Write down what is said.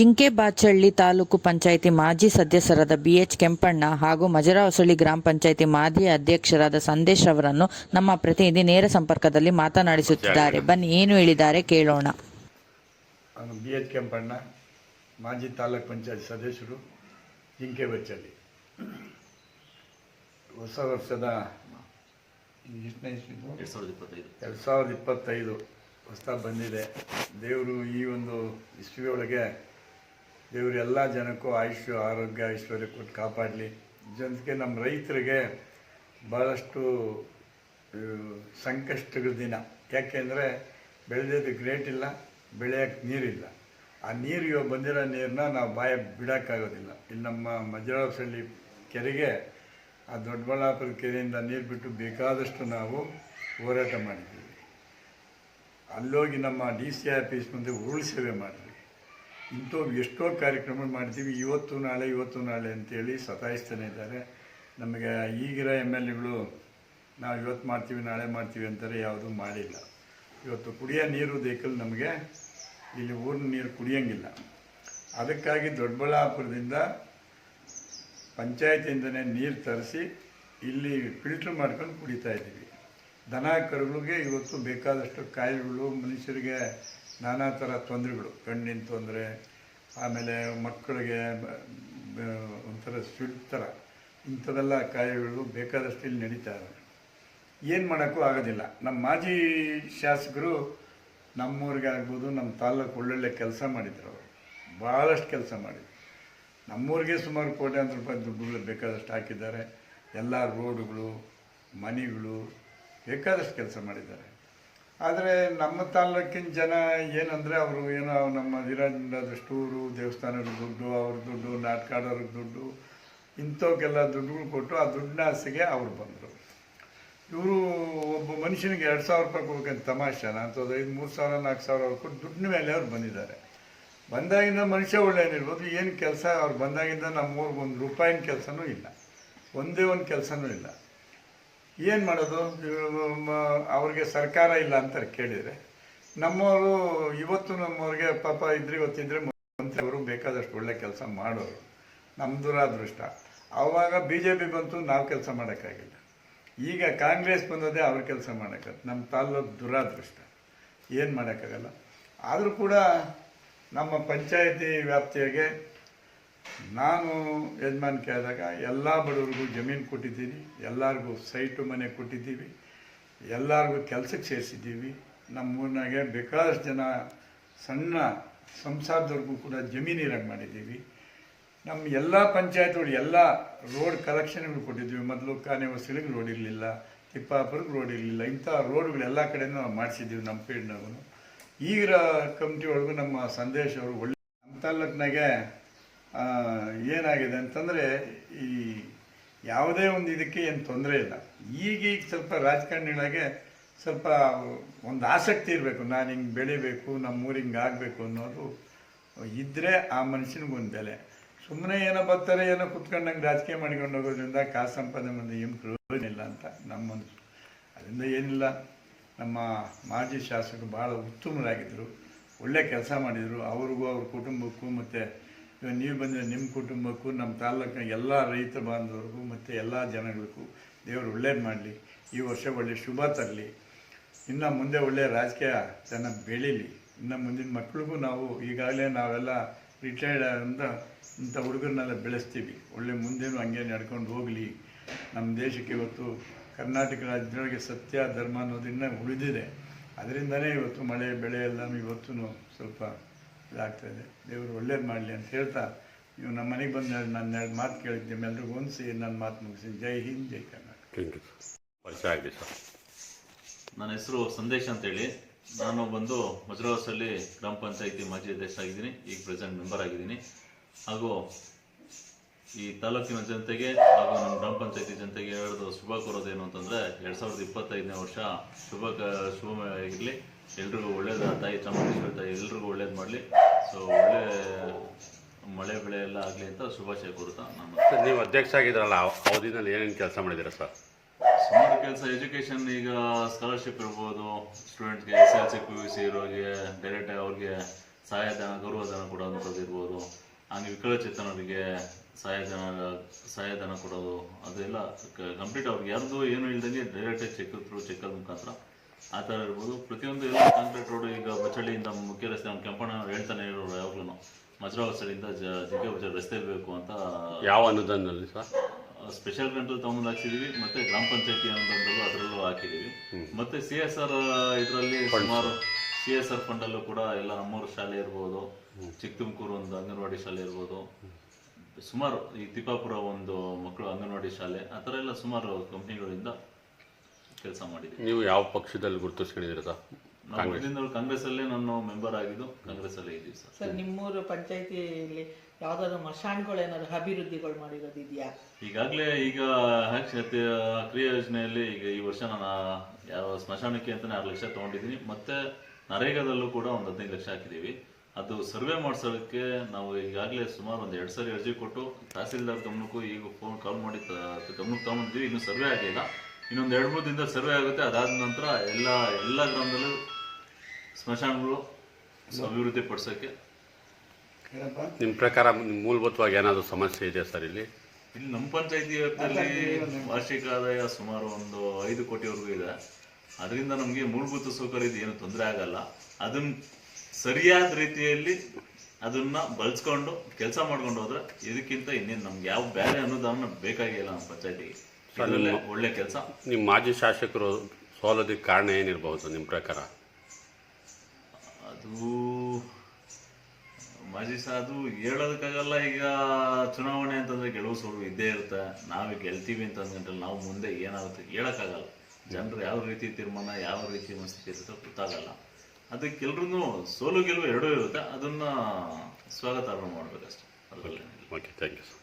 ಜಿಂಕೆಬಾಚಳ್ಳಿ ತಾಲೂಕು ಪಂಚಾಯಿತಿ ಮಾಜಿ ಸದಸ್ಯರಾದ ಬಿಎಚ್ ಕೆಂಪಣ್ಣ ಹಾಗೂ ಮಜರಹೊಸಳ್ಳಿ ಗ್ರಾಮ ಪಂಚಾಯಿತಿ ಮಾಜಿ ಅಧ್ಯಕ್ಷರಾದ ಸಂದೇಶ್ ಅವರನ್ನು ನಮ್ಮ ಪ್ರತಿನಿಧಿ ನೇರ ಸಂಪರ್ಕದಲ್ಲಿ ಮಾತನಾಡಿಸುತ್ತಿದ್ದಾರೆ. ಬನ್ನಿ ಏನು ಹೇಳಿದ್ದಾರೆ ಕೇಳೋಣ. ಬಿಎಚ್ ಬಿ ಎಚ್ ಕೆಂಪಣ್ಣ ಮಾಜಿ ತಾಲೂಕ್ ಪಂಚಾಯತ್ ಸದಸ್ಯರು ಜಿಂಕೆ ಬಚ್ಚಳ್ಳಿ ಹೊಸ ವರ್ಷದ? ಎರಡ್ ಸಾವಿರದ ಇಪ್ಪತ್ತೈದು. ಹೊಸ ಬಂದಿದೆ. ದೇವರು ಈ ಒಂದು ಇಸ್ವಿ ಒಳಗೆ ದೇವರು ಎಲ್ಲ ಜನಕ್ಕೂ ಆಯುಷ್ಯ, ಆರೋಗ್ಯ, ಐಶ್ವರ್ಯ ಕೊಟ್ಟು ಕಾಪಾಡಲಿ. ಜನಕ್ಕೆ ನಮ್ಮ ರೈತರಿಗೆ ಭಾಳಷ್ಟು ಸಂಕಷ್ಟಗಳ ದಿನ. ಯಾಕೆಂದರೆ ಬೆಳೆದಿದ್ದು ಗ್ರೇಟ್ ಇಲ್ಲ ಬೆಳೆಯೋಕ್ಕೆ ನೀರಿಲ್ಲ. ಆ ನೀರು ಬಂದಿರೋ ನೀರನ್ನ ನಾವು ಬಾಯ ಬಿಡೋಕ್ಕಾಗೋದಿಲ್ಲ. ಇಲ್ಲಿ ನಮ್ಮ ಮಜರಾಸಳ್ಳಿ ಕೆರೆಗೆ, ಆ ದೊಡ್ಡಬಳ್ಳಾಪುರ ಕೆರೆಯಿಂದ ನೀರು ಬಿಟ್ಟು ಬೇಕಾದಷ್ಟು ನಾವು ಹೋರಾಟ ಮಾಡಿದ್ದೀವಿ. ಅಲ್ಲೋಗಿ ನಮ್ಮ ಡಿ ಸಿ ಆಫೀಸ್ ಮುಂದೆ ಉರುಳು ಸೇವೆ ಮಾಡಿದ್ವಿ. ಇಂಥವು ಎಷ್ಟೋ ಕಾರ್ಯಕ್ರಮ ಮಾಡ್ತೀವಿ. ಇವತ್ತು ನಾಳೆ ಇವತ್ತು ನಾಳೆ ಅಂತೇಳಿ ಸತಾಯಿಸ್ತಾನೆ ಇದ್ದಾರೆ. ನಮಗೆ ಈಗಿರೋ ಎಂ ಎಲ್ ಎಗಳು, ನಾವು ಇವತ್ತು ಮಾಡ್ತೀವಿ, ನಾಳೆ ಮಾಡ್ತೀವಿ ಅಂತಾರೆ, ಯಾವುದೂ ಮಾಡಿಲ್ಲ. ಇವತ್ತು ಕುಡಿಯೋ ನೀರು ದೇಕಲ್ ನಮಗೆ ಇಲ್ಲಿ ಊರಿನ ನೀರು ಕುಡಿಯೋಂಗಿಲ್ಲ. ಅದಕ್ಕಾಗಿ ದೊಡ್ಡಬಳ್ಳಾಪುರದಿಂದ ಪಂಚಾಯತಿಯಿಂದನೇ ನೀರು ತರಿಸಿ ಇಲ್ಲಿ ಫಿಲ್ಟ್ರ್ ಮಾಡ್ಕೊಂಡು ಕುಡಿತಾ ಇದ್ದೀವಿ. ದನ ಕರುಗಳಿಗೆ ಇವತ್ತು ಬೇಕಾದಷ್ಟು ಕಾಯಿಲೆಗಳು, ಮನುಷ್ಯರಿಗೆ ನಾನಾ ಥರ ತೊಂದರೆಗಳು, ಕಣ್ಣಿನ ತೊಂದರೆ, ಆಮೇಲೆ ಮಕ್ಕಳಿಗೆ ಒಂಥರ ಸ್ವಿಟ್ ಥರ ಇಂಥದೆಲ್ಲ ಕಾಯಿಲೆಗಳು ಬೇಕಾದಷ್ಟು ಇಲ್ಲಿ ನಡೀತಾ ಇದೆ ಏನು ಮಾಡೋಕ್ಕೂ ಆಗೋದಿಲ್ಲ. ನಮ್ಮ ಮಾಜಿ ಶಾಸಕರು ನಮ್ಮೂರಿಗೆ ಆಗ್ಬೋದು ನಮ್ಮ ತಾಲೂಕು ಒಳ್ಳೊಳ್ಳೆ ಕೆಲಸ ಮಾಡಿದ್ರು ಅವರು. ಭಾಳಷ್ಟು ಕೆಲಸ ಮಾಡಿದ್ರು. ನಮ್ಮೂರಿಗೆ ಸುಮಾರು ಕೋಟ್ಯಾಂತರ ರೂಪಾಯಿ ದುಡ್ಡುಗಳು ಬೇಕಾದಷ್ಟು ಹಾಕಿದ್ದಾರೆ. ಎಲ್ಲ ರೋಡುಗಳು, ಮನೆಗಳು ಬೇಕಾದಷ್ಟು ಕೆಲಸ ಮಾಡಿದ್ದಾರೆ. ಆದರೆ ನಮ್ಮ ತಾಲ್ಲೂಕಿನ ಜನ ಏನಂದರೆ ಅವರು ಏನೋ ನಮ್ಮ ವಿರಾಜದಷ್ಟು ಊರು, ದೇವಸ್ಥಾನದ ದುಡ್ಡು, ಅವ್ರ ದುಡ್ಡು ನಾಟಕ ಆಡೋರಿಗೆ ದುಡ್ಡು ಇಂಥವಕ್ಕೆಲ್ಲ ದುಡ್ಡುಗಳು ಕೊಟ್ಟು ಆ ದುಡ್ಡಿನ ಆಸೆಗೆ ಅವ್ರು ಬಂದರು. ಇವರು ಒಬ್ಬ ಮನುಷ್ಯನಿಗೆ ಎರಡು ಸಾವಿರ ರೂಪಾಯಿ ಕೊಡ್ಬೇಕಂತ ನಾನು ಅಂಥದ್ದು ಐದು, ಮೂರು ಸಾವಿರ, ನಾಲ್ಕು ಸಾವಿರ ಅವ್ರು ಕೊಟ್ಟು ದುಡ್ಡಿನ ಮೇಲೆ ಅವ್ರು ಬಂದಿದ್ದಾರೆ. ಬಂದಾಗಿಂದ ಮನುಷ್ಯ ಒಳ್ಳೆಯನಿರ್ಬೋದು ಏನು ಕೆಲಸ ಅವ್ರು ಬಂದಾಗಿಂದ ನಮ್ಮೂರಿಗೆ ಒಂದು ರೂಪಾಯಿನ ಕೆಲಸನೂ ಇಲ್ಲ. ಒಂದೇ ಒಂದು ಕೆಲಸನೂ ಇಲ್ಲ. ಏನು ಮಾಡೋದು? ಅವ್ರಿಗೆ ಸರ್ಕಾರ ಇಲ್ಲ ಅಂತ ಕೇಳಿದರೆ, ನಮ್ಮವರು ಇವತ್ತು ನಮ್ಮವ್ರಿಗೆ ಪಾಪ ಇದ್ರೆ ಗೊತ್ತಿದ್ರೆ ಮಂತ್ರಿ ಅವರು ಬೇಕಾದಷ್ಟು ಒಳ್ಳೆ ಕೆಲಸ ಮಾಡೋರು. ನಮ್ಮ ದುರಾದೃಷ್ಟ. ಆವಾಗ ಬಿ ಜೆ ಪಿ ಬಂತು, ನಾವು ಕೆಲಸ ಮಾಡೋಕ್ಕಾಗಿಲ್ಲ. ಈಗ ಕಾಂಗ್ರೆಸ್ ಬಂದದೇ ಅವ್ರ ಕೆಲಸ ಮಾಡೋಕ್ಕಾಗ ನಮ್ಮ ತಾಲೂಕು ದುರಾದೃಷ್ಟ. ಏನು ಮಾಡೋಕ್ಕಾಗಲ್ಲ? ಆದರೂ ಕೂಡ ನಮ್ಮ ಪಂಚಾಯಿತಿ ವ್ಯಾಪ್ತಿಯಾಗೆ ನಾನು ಯಜಮಾನಿಕೆ ಆದಾಗ ಎಲ್ಲ ಬಡವರಿಗೂ ಜಮೀನು ಕೊಟ್ಟಿದ್ದೀನಿ, ಎಲ್ಲರಿಗೂ ಸೈಟು ಮನೆ ಕೊಟ್ಟಿದ್ದೀವಿ, ಎಲ್ಲರಿಗೂ ಕೆಲಸಕ್ಕೆ ಸೇರಿಸಿದ್ದೀವಿ. ನಮ್ಮ ಊರಿನಾಗೆ ಬೇಕಾದಷ್ಟು ಜನ ಸಣ್ಣ ಸಂಸಾರದವ್ರಿಗೂ ಕೂಡ ಜಮೀನು ಇರಂಗೆ ಮಾಡಿದ್ದೀವಿ. ನಮ್ಮ ಎಲ್ಲ ಪಂಚಾಯತ್ಗಳು ಎಲ್ಲ ರೋಡ್ ಕಲೆಕ್ಷನ್ಗಳು ಕೊಟ್ಟಿದ್ದೀವಿ. ಮೊದಲು ಕಾನೆ ಹೊಸಳಿಗೆ ರೋಡ್ ಇರಲಿಲ್ಲ, ತಿಪ್ಪಾಪುರಕ್ಕೆ ರೋಡ್ ಇರಲಿಲ್ಲ, ಇಂಥ ರೋಡ್ಗಳು ಎಲ್ಲ ಕಡೆನೂ ನಾವು ಮಾಡಿಸಿದ್ದೀವಿ ನಮ್ಮ ಫೀಲ್ಡ್ನಾಗೂ ಈಗ ಕಮಿಟಿ ಒಳಗೂ ನಮ್ಮ ಸಂದೇಶ್ ಅವರು ಒಳ್ಳೆ ನಮ್ಮ ಏನಾಗಿದೆ ಅಂತಂದರೆ ಈ ಯಾವುದೇ ಒಂದು ಇದಕ್ಕೆ ಏನು ತೊಂದರೆ ಇಲ್ಲ. ಈಗೀಗ ಸ್ವಲ್ಪ ರಾಜಕಾರಣಿಗಳಿಗೆ ಸ್ವಲ್ಪ ಒಂದು ಆಸಕ್ತಿ ಇರಬೇಕು. ನಾನು ಹಿಂಗೆ ಬೆಳಿಬೇಕು ನಮ್ಮ ಊರು ಹಿಂಗೆ ಆಗಬೇಕು ಅನ್ನೋದು ಇದ್ದರೆ ಆ ಮನುಷ್ಯನಿಗೊಂದು ಬೆಲೆ. ಸುಮ್ಮನೆ ಏನೋ ಬರ್ತಾರೆ, ಏನೋ ಕುತ್ಕೊಂಡಂಗೆ ರಾಜಕೀಯ ಮಾಡ್ಕೊಂಡು ಹೋಗೋದ್ರಿಂದ ಕಾಸು ಸಂಪಾದನೆ ಮಂದಿ ಏನು ಪ್ರಯೋಜನ ಇಲ್ಲ ಅಂತ ನಮ್ಮ ಮನಸ್ಸು. ಅದರಿಂದ ಏನಿಲ್ಲ. ನಮ್ಮ ಮಾಜಿ ಶಾಸಕರು ಭಾಳ ಉತ್ತಮರಾಗಿದ್ದರು ಒಳ್ಳೆ ಕೆಲಸ ಮಾಡಿದರು. ಅವ್ರಿಗೂ ಅವ್ರ ಕುಟುಂಬಕ್ಕೂ ಮತ್ತು ಇವಾಗ ನೀವು ಬಂದರೆ ನಿಮ್ಮ ಕುಟುಂಬಕ್ಕೂ, ನಮ್ಮ ತಾಲೂಕಿನ ಎಲ್ಲ ರೈತ ಬಾಂಧವರಿಗೂ ಮತ್ತು ಎಲ್ಲ ಜನಗಳಿಗೂ ದೇವರು ಒಳ್ಳೇದು ಮಾಡಲಿ. ಈ ವರ್ಷ ಒಳ್ಳೆ ಶುಭ ತರಲಿ. ಇನ್ನು ಮುಂದೆ ಒಳ್ಳೆಯ ರಾಜಕೀಯ ಚೆನ್ನಾಗಿ ಬೆಳೀಲಿ. ಇನ್ನು ಮುಂದಿನ ಮಕ್ಕಳಿಗೂ ನಾವು ಈಗಾಗಲೇ ನಾವೆಲ್ಲ ರಿಟೈರ್ಡ್ ಅಂತ ಇಂಥ ಹುಡುಗರನ್ನೆಲ್ಲ ಬೆಳೆಸ್ತೀವಿ. ಒಳ್ಳೆ ಮುಂದೇನು ಹಂಗೆ ನಡ್ಕೊಂಡು ಹೋಗಲಿ. ನಮ್ಮ ದೇಶಕ್ಕೆ ಇವತ್ತು ಕರ್ನಾಟಕ ರಾಜ್ಯದೊಳಗೆ ಸತ್ಯ, ಧರ್ಮ ಅನ್ನೋದನ್ನ ಉಳಿದಿದೆ. ಅದರಿಂದನೇ ಇವತ್ತು ಮಳೆ, ಬೆಳೆ ಎಲ್ಲನೂ ಇವತ್ತು ಸ್ವಲ್ಪ ಇದಾಗ್ತಾ ಇದೆ ದೇವರು ಒಳ್ಳೇದು ಮಾಡಲಿ ಅಂತ ಹೇಳ್ತಾ ನೀವು ನಮ್ಮ ಮನೆಗೆ ಬಂದು ನಾನು ಎರಡು ಮಾತು ಕೇಳಿದ್ದೆ ನಿಮ್ಮೆಲ್ಲರಿಗೂ ಹೊಂದಿಸಿ ನನ್ನ ಮಾತು ಮುಗಿಸಿ. ಜೈ ಹಿಂದ್ ಜೈ ಕರ್ನಾಟಕ. ಸರ್. ನನ್ನ ಹೆಸರು ಸಂದೇಶ್ ಅಂತೇಳಿ. ನಾನು ಬಂದು ಮಜರಾವಸಲ್ಲಿ ಗ್ರಾಮ ಪಂಚಾಯತಿ ಮಾಜಿ ಅಧ್ಯಕ್ಷ ಆಗಿದ್ದೀನಿ. ಈಗ ಪ್ರೆಸೆಂಟ್ ಮೆಂಬರ್ ಆಗಿದ್ದೀನಿ. ಹಾಗೂ ಈ ತಾಲೂಕಿನ ಜನತೆಗೆ ಹಾಗೂ ನಮ್ಮ ಗ್ರಾಮ ಪಂಚಾಯತಿ ಜನತೆಗೆ ಹೇಳೋದು ಶುಭ ಕೋರೋದೇನು ಅಂತಂದರೆ ಎರಡು ಸಾವಿರದ ಇಪ್ಪತ್ತೈದನೇ ವರ್ಷ ಶುಭ ಕ ಶುಭ ಇರಲಿ. ಎಲ್ರಿಗೂ ಒಳ್ಳೇದು ತಾಯಿ ಚಾಮುಂಡೇಶ್ವರಿ ತಾಯಿ ಎಲ್ರಿಗೂ ಒಳ್ಳೇದು ಮಾಡಲಿ. ಸೊ ಒಳ್ಳೆ ಮಳೆ ಬೆಳೆ ಎಲ್ಲ ಆಗಲಿ ಅಂತ ಶುಭಾಶಯ ಕೋರುತ್ತಾ ನಾನು. ಸರ್ ನೀವು ಅಧ್ಯಕ್ಷ ಆಗಿದ್ರಲ್ಲ ಆ ಅವಧಿನಲ್ಲಿ ಏನೇನು ಕೆಲಸ ಮಾಡಿದ್ದೀರಾ ಸರ್? ಸುಮಾರು ಕೆಲಸ ಎಜುಕೇಶನ್ ಈಗ ಸ್ಕಾಲರ್ಶಿಪ್ ಇರ್ಬೋದು ಸ್ಟೂಡೆಂಟ್ಗೆ S L C P U C ಇರೋರಿಗೆ ಡೈರೆಕ್ಟ್ ಅವ್ರಿಗೆ ಸಹಾಯಧನ ಗೌರವಧನ ಕೊಡೋವಂಥದ್ದು ಇರ್ಬೋದು ಹಂಗೆ ವಿಕಲಚೇತನರಿಗೆ ಸಹಾಯಧನ ಸಹಾಯಧನ ಕೊಡೋದು ಅದೆಲ್ಲ ಕಂಪ್ಲೀಟ್ ಅವ್ರಿಗೆ ಯಾರ್ದು ಏನು ಇಲ್ದಂಗೆ ಡೈರೆಕ್ಟಾಗಿ ಚೆಕ್ ಥ್ರೂ ಚೆಕ್ಕದ ಮುಖಾಂತರ ಆ ಥರ ಇರ್ಬೋದು ಪ್ರತಿಯೊಂದು ಎಲ್ಲ ಕಾಂಕ್ರೀಟ್ ರೋಡ್ ಈಗ ಬಚ್ಚಳ್ಳಿಯಿಂದ ಮುಖ್ಯ ರಸ್ತೆ ನಮ್ಮ ಕೆಂಪಣ್ಣ ಹೇಳ್ತಾನೆ ಇರೋರು ಯಾವಾಗಲೂ ಮಜ್ರಾವಸಳಿಯಿಂದ ಜ ಜಿಗ್ಗೆ ರಸ್ತೆ ಬೇಕು ಅಂತ. ಯಾವ ಅನುದಾನದಲ್ಲಿ ಸರ್? ಸ್ಪೆಷಲ್ ಕಂಟ್ರೋಲ್ ತಗೊಂಡು ಹಾಕ್ಸಿದೀವಿ. ಮತ್ತೆ ಗ್ರಾಮ ಪಂಚಾಯತಿ ಅನುದಾನದಲ್ಲೂ ಅದರಲ್ಲೂ ಹಾಕಿದೀವಿ. ಮತ್ತೆ ಸಿ ಎಸ್ ಆರ್ ಇದರಲ್ಲಿ ಸುಮಾರು ಸಿ ಎಸ್ ಆರ್ ಫಂಡಲ್ಲೂ ಕೂಡ ಎಲ್ಲ ನಮ್ಮೂರು ಶಾಲೆ ಇರ್ಬೋದು. ಚಿಕ್ಕ ತುಮಕೂರು ಒಂದು ಅಂಗನವಾಡಿ ಶಾಲೆ ಇರ್ಬೋದು. ಸುಮಾರು ಈ ತಿಪ್ಪಾಪುರ ಒಂದು ಮಕ್ಕಳು ಅಂಗನವಾಡಿ ಶಾಲೆ ಆ ಥರ ಎಲ್ಲ ಸುಮಾರು ಕಂಪ್ನಿಗಳಿಂದ ಕೆಲಸ ಮಾಡಿದ್ದೀವಿ ನೀವು ಯಾವ ಪಕ್ಷದಲ್ಲಿ ಗುರುತಿಸ್ಕೊಂಡಿದ್ದೀರಾ ಸರ್? ನಾವು ಮೊದಲಿಂದ ಕಾಂಗ್ರೆಸ್ ಅಲ್ಲೇ ನಾನು ಮೆಂಬರ್ ಆಗಿದ್ದು ಕಾಂಗ್ರೆಸ್ ಅಲ್ಲೇ ಇದ್ದೀವಿ ಸರ್. ಸರ್ ನಿಮ್ಮೂರು ಪಂಚಾಯತಿಯಲ್ಲಿ ಯಾವ್ದಾದ್ರು ಮಶಾನ್ಗಳು ಏನಾದ್ರು ಅಭಿವೃದ್ಧಿಗಳು ಮಾಡಿರೋದು ಇದೆಯಾ ಈಗಾಗಲೇ ಈಗ ಹ್ಯಾಕ್- ಕ್ರಿಯಾ ಯೋಜನೆಯಲ್ಲಿ ಈಗ ಈ ವರ್ಷ ನಾನು ಯಾವ ಸ್ಮಶಾನಕ್ಕೆ ಅಂತಾನೆ ಆರು ಲಕ್ಷ ತಗೊಂಡಿದ್ದೀನಿ. ಮತ್ತೆ ನರೇಗಾದಲ್ಲೂ ಕೂಡ ಒಂದು ಹದಿನೈದು ಲಕ್ಷ ಹಾಕಿದ್ದೀವಿ. ಅದು ಸರ್ವೆ ಮಾಡ್ಸೋದಕ್ಕೆ ನಾವು ಈಗಾಗಲೇ ಸುಮಾರು ಒಂದು ಎರಡು ಸರಿ ಅರ್ಜಿ ಕೊಟ್ಟು ತಹಸೀಲ್ದಾರ್ ಗಮನಕ್ಕೂ ಈಗ ಫೋನ್ ಕಾಲ್ ಮಾಡಿ ತ- ಗಮನಕ್ಕೆ ತಗೊಂಡಿದ್ವಿ ಇನ್ನೂ ಸರ್ವೆ ಆಗಿಲ್ಲ ಇನ್ನೊಂದು ಎರಡು ಮೂರು ದಿನದಲ್ಲಿ ಸರ್ವೆ ಆಗುತ್ತೆ. ಅದಾದ ನಂತರ ಎಲ್ಲ ಎಲ್ಲ ಗ್ರಾಮದಲ್ಲೂ ಸ್ಮಶಾನಗಳು ಅಭಿವೃದ್ಧಿ ಪಡಿಸೋಕ್ಕೆ ಏನಪ್ಪ? ನಿಮ್ಮ ಪ್ರಕಾರ ಮೂಲಭೂತವಾಗಿ ಏನಾದರೂ ಸಮಸ್ಯೆ ಇದೆಯಾ ಸರ್ ಇಲ್ಲಿ? ಇಲ್ಲಿ ನಮ್ಮ ಪಂಚಾಯತಿ ವ್ಯಾಪ್ತಿಯಲ್ಲಿ ವಾರ್ಷಿಕ ಆದಾಯ ಸುಮಾರು ಒಂದು ಐದು ಕೋಟಿವರೆಗೂ ಇದೆ. ಅದರಿಂದ ನಮಗೆ ಮೂಲಭೂತ ಸೌಕರ್ಯದ ಏನು ತೊಂದರೆ ಆಗಲ್ಲ. ಅದನ್ನ ಸರಿಯಾದ ರೀತಿಯಲ್ಲಿ ಅದನ್ನ ಬಳಸ್ಕೊಂಡು ಕೆಲಸ ಮಾಡ್ಕೊಂಡು ಹೋದ್ರೆ ಇದಕ್ಕಿಂತ ಇನ್ನೇನು ನಮ್ಗೆ ಯಾವ ಬೇರೆ ಅನುದಾನ ಬೇಕಾಗಿಲ್ಲ ನಮ್ಮ ಪಂಚಾಯತಿಗೆ. ಒಳ್ಳೆ ಕೆಲಸ. ನಿಮ್ಮ ಮಾಜಿ ಶಾಸಕರು ಸೋಲೋದಕ್ಕೆ ಕಾರಣ ಏನಿರಬಹುದು ನಿಮ್ಮ ಪ್ರಕಾರ? ಅದು ಮಾಜಿ ಸಹ ಅದು ಹೇಳೋದಕ್ಕಾಗಲ್ಲ ಈಗ ಚುನಾವಣೆ ಅಂತಂದ್ರೆ ಗೆಲುವು ಸೋಲು ಇದ್ದೇ ಇರುತ್ತೆ. ನಾವು ಗೆಲ್ತೀವಿ ಅಂತ ಅಂದ್ಕೊಂಡ್ರೆ ನಾವು ಮುಂದೆ ಏನಾಗುತ್ತೆ ಹೇಳೋಕ್ಕಾಗಲ್ಲ. ಜನರು ಯಾವ ರೀತಿ ತೀರ್ಮಾನ ಯಾವ ರೀತಿ ಮನಸ್ಥಿತಿ ಇರುತ್ತೋ ಗೊತ್ತಾಗಲ್ಲ. ಅದಕ್ಕೆ ಎಲ್ರೂ ಸೋಲು ಗೆಲುವು ಎರಡೂ ಇರುತ್ತೆ. ಅದನ್ನ ಸ್ವಾಗತಾರ್ಹ ಮಾಡ್ಬೇಕಷ್ಟೆ. ಅದರಲ್ಲಿ ಓಕೆ ಥ್ಯಾಂಕ್ ಯು ಸರ್